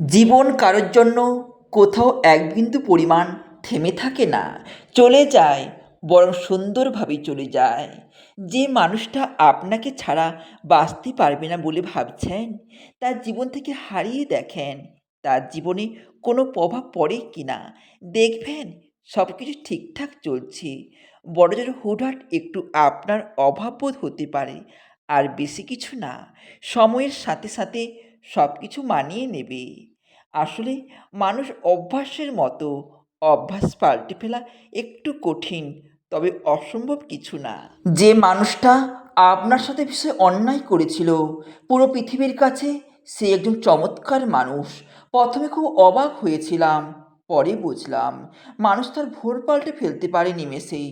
জীবন কারোর জন্য কোথাও এক বিন্দু পরিমাণ থেমে থাকে না, চলে যায়, বরং সুন্দরভাবে চলে যায়। যে মানুষটা আপনাকে ছাড়া বাঁচতে পারবে না বলে ভাবছেন, তার জীবন থেকে হারিয়ে দেখেন, তার জীবনে কোনো প্রভাব পড়ে কি না, দেখবেন সব কিছু ঠিকঠাক চলছে। বড় জোর হুটহাট একটু আপনার অভাববোধ হতে পারে, আর বেশি কিছু না, সময়ের সাথে সাথে সব কিছু মানিয়ে নেবে। আসলে মানুষ অভ্যাসের মতো অভ্যাস পাল্টে ফেলা একটু কঠিন, তবে অসম্ভব কিছু না। যে মানুষটা আপনার সাথে ভীষণ অন্যায় করেছিল, পুরো পৃথিবীর কাছে সে একজন চমৎকার মানুষ। প্রথমে খুব অবাক হয়েছিলাম, পরে বুঝলাম মানুষ তার ভোর পাল্টে ফেলতে পারে নিমেষেই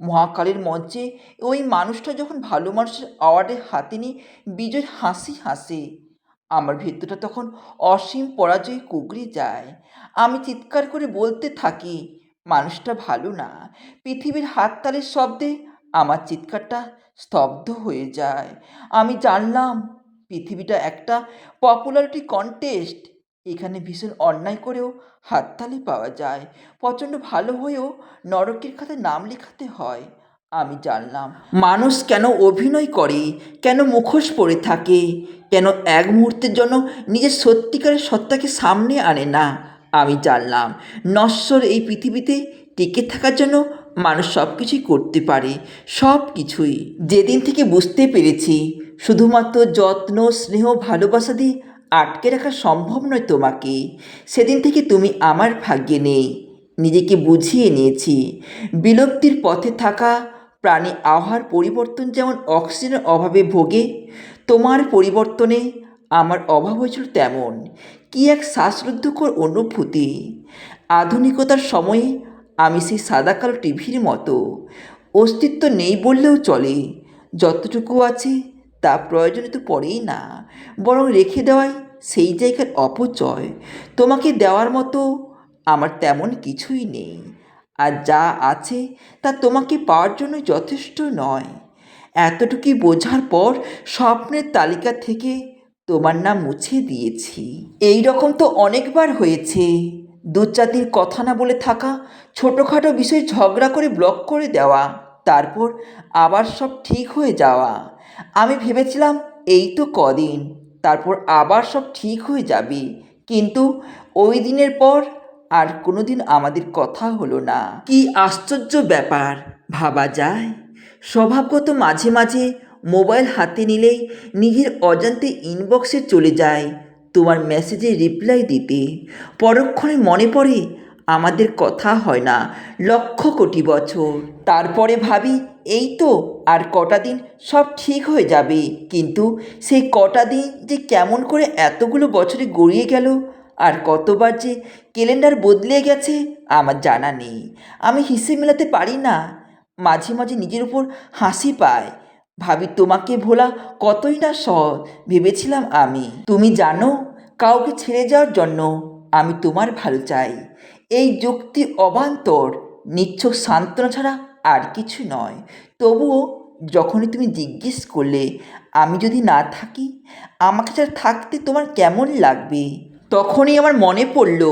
মহাকালের মঞ্চে ওই মানুষটা যখন ভালো মানুষের অ্যাওয়ার্ডে হাতে নিয়ে বিজয় হাসি হাসে আমার ভেতরটা তখন অসীম পরাজয় কুগড়ে যায়। আমি চিৎকার করে বলতে থাকি, মানুষটা ভালো না। পৃথিবীর হাততালির শব্দে আমার চিৎকারটা স্তব্ধ হয়ে যায়। আমি জানলাম, পৃথিবীটা একটা পপুলারিটি কন্টেস্ট এখানে ভীষণ অন্যায় করেও হাততালি পাওয়া যায়। প্রচণ্ড ভালো হয়েও নরকের খাতায় নাম লেখাতে হয়। আমি জানলাম, মানুষ কেন অভিনয় করে, কেন মুখোশ পরে থাকে, কেন এক মুহূর্তের জন্য নিজের সত্যিকারের সত্তাকে সামনে আনে না? আমি জানলাম, নশ্বর এই পৃথিবীতে টিকে থাকার জন্য মানুষ সব কিছুই করতে পারে সব কিছুই যেদিন থেকে বুঝতে পেরেছি, শুধুমাত্র যত্ন, স্নেহ, ভালোবাসা দিয়ে আটকে রাখা সম্ভব নয় তোমাকে। সেদিন থেকে তুমি আমার ভাগ্যে নেই। নিজেকে বুঝিয়ে নিয়েছি। বিলুপ্তির পথে থাকা প্রাণী আহার পরিবর্তন যেমন অক্সিজেনের অভাবে ভোগে, তোমার পরিবর্তনে আমার অভাব হয়েছিল তেমন। কি এক শ্বাসরুদ্ধকর অনুভূতি। আধুনিকতার সময়ে আমি সেই সাদা কালো টিভির মতো অস্তিত্ব নেই বললেও চলে। যতটুকু আছে তা প্রয়োজনে তো পড়েই না, বরং রেখে দেওয়াই সেই জায়গার অপচয়। তোমাকে দেওয়ার মতো আমার তেমন কিছুই নেই। আর যা আছে তা তোমাকে পাওয়ার জন্য যথেষ্ট নয়। এতটুকুই বোঝার পর স্বপ্নের তালিকা থেকে তোমার নাম মুছে দিয়েছি। এই রকম তো অনেকবার হয়েছে। দু চার দিন কথা না বলে থাকা, ছোটোখাটো বিষয় ঝগড়া করে ব্লক করে দেওয়া, তারপর আবার সব ঠিক হয়ে যাওয়া। আমি ভেবেছিলাম এই তো কদিন, তারপর আবার সব ঠিক হয়ে যাবে। কিন্তু ওই দিনের পর আর কোনোদিন আমাদের কথা হলো না। কি আশ্চর্য ব্যাপার, ভাবা যায়। স্বভাবগত মাঝে মাঝে মোবাইল হাতে নিলেই নিজের অজান্তে ইনবক্সে চলে যায় তোমার মেসেজে রিপ্লাই দিতে। পরক্ষণে মনে পড়ে, আমাদের কথা হয় না, লক্ষ কোটি বছর। তারপরে ভাবি, এই তো আর কটা দিন সব ঠিক হয়ে যাবে, কিন্তু সেই কটা দিন যে কেমন করে এতগুলো বছরে গড়িয়ে গেল আর কতবার যে ক্যালেন্ডার বদলে গেছে, আমার জানা নেই। আমি হিসেব মেলাতে পারি না। মাঝে মাঝে নিজের উপর হাসি পায় ভাবি, তোমাকে ভোলা কতই না সহজ ভেবেছিলাম আমি। তুমি জানো, কাউকে ছেড়ে যাওয়ার জন্য আমি তোমার ভালো চাই। এই যুক্তি অবান্তর নিচ্ছক সান্ত্বনা ছাড়া আর কিছু নয়। তবুও যখনই তুমি জিজ্ঞেস করলে, আমি যদি না থাকি, আমাকে ছাড়া থাকতে তোমার কেমন লাগবে? তখনই আমার মনে পড়ল,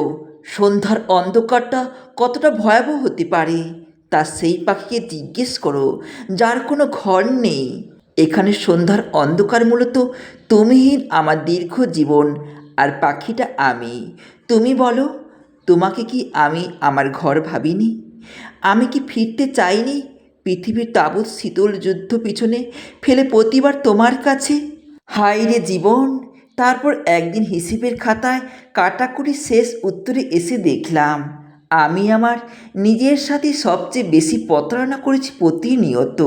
সন্ধ্যার অন্ধকারটা কতটা ভয়াবহ হতে পারে, তা সেই পাখিকে জিজ্ঞেস করো, যার কোনো ঘর নেই। এখানে সন্ধ্যার অন্ধকার মূলত তুমিহীন আমার দীর্ঘ জীবন আর পাখিটা আমি। তুমি বলো, তোমাকে কি আমি আমার ঘর ভাবিনি? আমি কি ফিরতে চাইনি পৃথিবীর তাবৎ শীতল যুদ্ধ পিছনে ফেলে প্রতিবার তোমার কাছে? হাই রে জীবন তারপর একদিন হিসেবের খাতায় কাটাকুটি শেষ উত্তরে এসে দেখলাম, আমি আমার নিজের সাথে সবচেয়ে বেশি প্রতারণা করেছি প্রতিনিয়ত।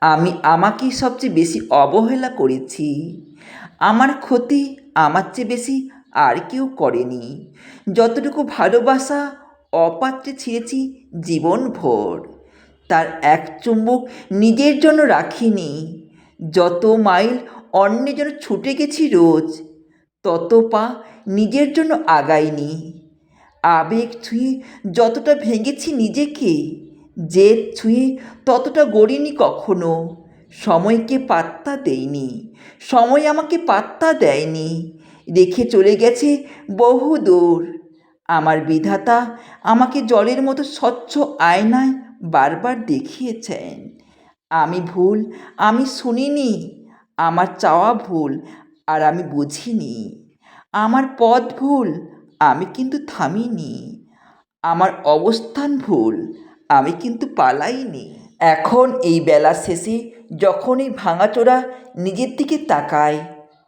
আমি আমাকেই সবচেয়ে বেশি অবহেলা করেছি। আমার ক্ষতি আমার চেয়ে বেশি আর কেউ করেনি। যতটুকু ভালোবাসা, অপাত্রে ছিঁড়েছি জীবনভর। তার এক চুম্বক নিজের জন্য রাখিনি। যত মাইল অন্যের জন্য ছুটে গেছি রোজ। তত পা নিজের জন্য আগাইনি। আবেগ ছুঁয়ে যতটা ভেঙেছি নিজেকে, জেদ ছুঁয়ে ততটা গড়িনি কখনো। সময়কে পাত্তা দেইনি, সময় আমাকে পাত্তা দেয়নি। রেখে চলে গেছে বহু দূর। আমার বিধাতা আমাকে জলের মতো স্বচ্ছ আয়নায় বারবার দেখিয়েছেন। আমি ভুল, আমি শুনিনি। আমার চাওয়া ভুল আর আমি বুঝিনি। আমার পথ ভুল, আমি কিন্তু থামিনি। আমার অবস্থান ভুল, আমি কিন্তু পালাইনি। এখন এই বেলা শেষে যখন এই ভাঙাচোরা নিজের দিকে তাকায়,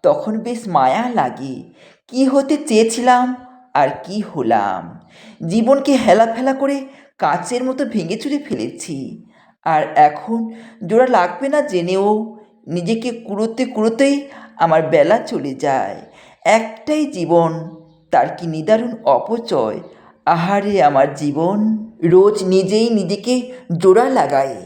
তখন বেশ মায়া লাগে। কি হতে চেয়েছিলাম আর কি হলাম? জীবনকে হেলাফেলা করে কাচের মতো ভেঙে চুরে ফেলেছি। আর এখন জোড়া লাগবে না জেনেও নিজেকে কুড়োতে কুড়োতেই আমার বেলা চলে যায়। একটাই জীবন, তার কি নিদারুণ অপচয়। আহারে আমার জীবন, রোজ নিজেই নিজেকে জোড়া লাগাই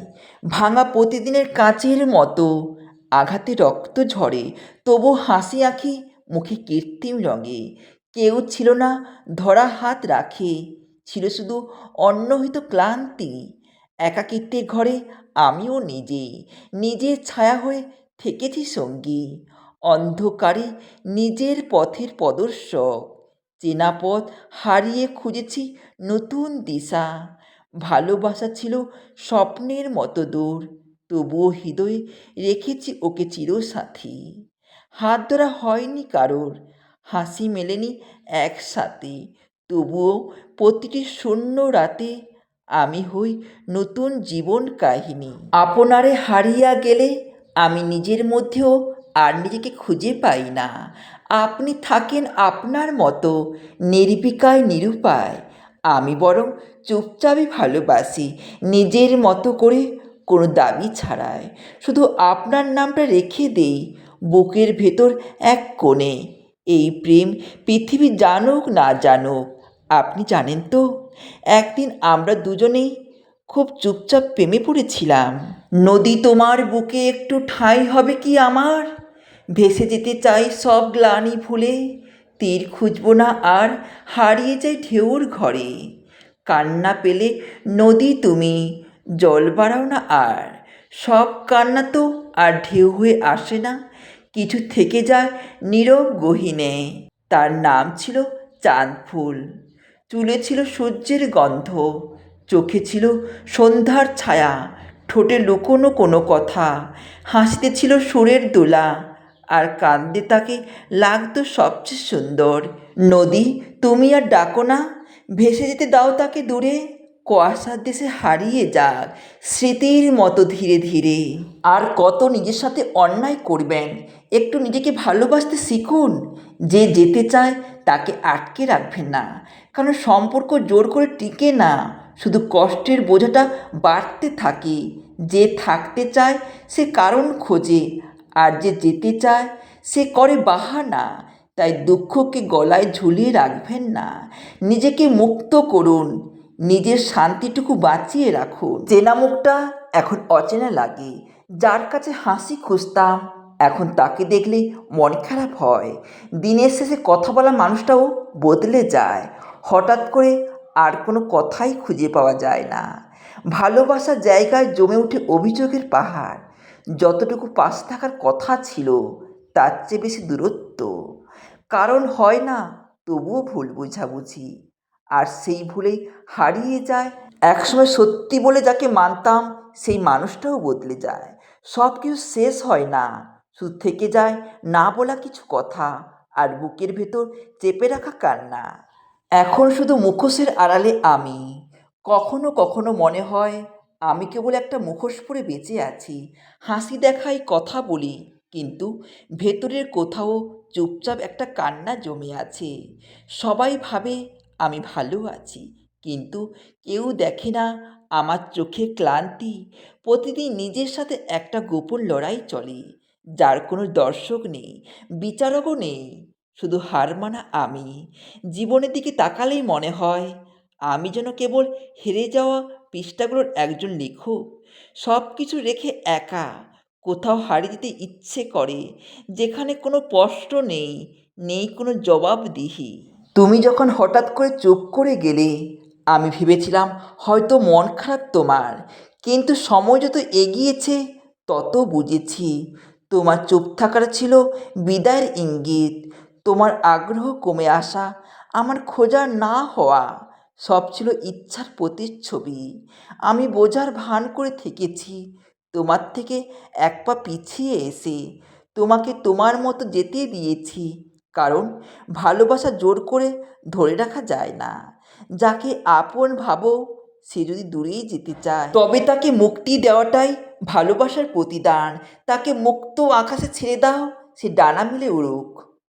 ভাঙা প্রতিদিনের কাঁচের মতো, আঘাতে রক্ত ঝরে, তবু হাসি আঁকি মুখে কৃত্রিম রঙে। কেউ ছিল না, ধরা হাত রাখে, ছিল শুধু অন্নহিত ক্লান্তি। একাকিত্বের ঘরে আমিও নিজে, নিজের ছায়া হয়ে থেকেছি সঙ্গী। অন্ধকারে নিজের পথের প্রদর্শক। চেনা পথ হারিয়ে খুঁজেছি নতুন দিশা। ভালোবাসা ছিল স্বপ্নের মতো দূর, তবুও হৃদয়ে রেখেছি ওকে চিরসাথী। হাত ধরা হয়নি কারোর, হাসি মেলেনি একসাথে, তবুও প্রতিটি শূন্য রাতে আমি হই নতুন জীবন কাহিনী। আপনারে হারিয়া গেলে আমি নিজের মধ্যেও আর নিজেকে খুঁজে পাই না। আপনি থাকেন আপনার মতো নির্বিকায় নিরুপায়। আমি বরং চুপচাপই ভালোবাসি, নিজের মতো করে কোনো দাবি ছাড়ায়। শুধু আপনার নামটা রেখে দেই, বুকের ভেতর এক কোণে। এই প্রেম পৃথিবী জানুক না জানুক, আপনি জানেন তো? একদিন আমরা দুজনেই খুব চুপচাপ প্রেমে পড়েছিলাম। নদী তোমার বুকে একটু ঠাঁই হবে কি আমার? ভেসে যেতে চাই সব গ্লানি ভুলে তীর খুঁজব না আর হারিয়ে যাই ঢেউর ঘরে। কান্না পেলে নদী তুমি, জল বাড়াও না আর। সব কান্না তো আর ঢেউ হয়ে আসে না, কিছু থেকে যায় নীরব গহীনে। তার নাম ছিল চাঁদ ফুল চুলে ছিল সূর্যের গন্ধ, চোখে ছিল সন্ধ্যার ছায়া, ঠোঁটে লুকোনো কোনো কথা, হাসিতে ছিল সুরের দোলা, আর কান্দে তাকে লাগতো সবচেয়ে সুন্দর। নদী, তুমি আর ডাকো না, ভেসে যেতে দাও তাকে দূরে। কুয়াশার দেশে হারিয়ে যাক স্মৃতির মতো ধীরে ধীরে। আর কত নিজের সাথে অন্যায় করবেন? একটু নিজেকে ভালোবাসতে শিখুন। যে যেতে চায় তাকে আটকে রাখবেন না। কারণ সম্পর্ক জোর করে টিকে না। শুধু কষ্টের বোঝাটা বাড়তে থাকে। যে থাকতে চায় সে কারণ খোঁজে। আর যে যেতে চায় সে করে বাহানা। তাই দুঃখকে গলায় ঝুলিয়ে রাখবেন না। নিজেকে মুক্ত করুন। নিজের শান্তিটুকু বাঁচিয়ে রাখুন। চেনা মুখটা এখন অচেনা লাগে। যার কাছে হাসি খুঁজতাম, এখন তাকে দেখলে মন খারাপ হয়। দিনের শেষে কথা বলা মানুষটাও বদলে যায়। হঠাৎ করে আর কোনো কথাই খুঁজে পাওয়া যায় না। ভালোবাসার জায়গায় জমে উঠে অভিযোগের পাহাড়। যতটুকু পাশ থাকার কথা ছিল, তার চেয়ে বেশি দূরত্ব। কারণ হয় না, তবুও ভুল বোঝাবুঝি। আর সেই ভুলেই হারিয়ে যায়। একসময় সত্যি বলে যাকে মানতাম, সেই মানুষটাও বদলে যায়। সব কিছু শেষ হয় না, শুধু থেকে যায় না বলা কিছু কথা আর বুকের ভেতর চেপে রাখা কান্না। এখন শুধু মুখোশের আড়ালে আমি। কখনো কখনো মনে হয় আমি কেবল একটা মুখোশ পরে বেঁচে আছি। হাসি দেখাই কথা বলি, কিন্তু ভেতরের কোথাও চুপচাপ একটা কান্না জমে আছে। সবাই ভাবে আমি ভালো আছি। কিন্তু কেউ দেখে না আমার চোখে ক্লান্তি। প্রতিদিন নিজের সাথে একটা গোপন লড়াই চলে, যার কোনো দর্শক নেই, বিচারকও নেই, শুধু হার মানা আমি। জীবনের দিকে তাকালেই মনে হয়, আমি যেন কেবল হেরে যাওয়া পৃষ্ঠাগুলোর একজন লেখক। সব কিছু রেখে একা, কোথাও হারিয়ে যেতে ইচ্ছে করে, যেখানে কোনো স্পষ্ট নেই নেই কোনো জবাবদিহি। তুমি যখন হঠাৎ করে চুপ করে গেলে, আমি ভেবেছিলাম হয়তো মন খারাপ তোমার। কিন্তু সময় যত এগিয়েছে, তত বুঝেছি তোমার চুপ থাকার ছিল বিদায়ের ইঙ্গিত। তোমার আগ্রহ কমে আসা, আমার খোঁজা না হওয়া, সব ছিল ইচ্ছার প্রতিচ্ছবি। আমি বোঝার ভান করে থেকেছি, তোমার থেকে এক পা পিছিয়ে এসে, তোমাকে তোমার মতো যেতে দিয়েছি। কারণ ভালোবাসা জোর করে ধরে রাখা যায় না। যাকে আপন ভাবো, সে যদি দূরেই যেতে চায়। তবে তাকে মুক্তি দেওয়াটাই ভালোবাসার প্রতিদান। তাকে মুক্ত আকাশে ছেড়ে দাও, সে ডানা মিলে উড়ুক।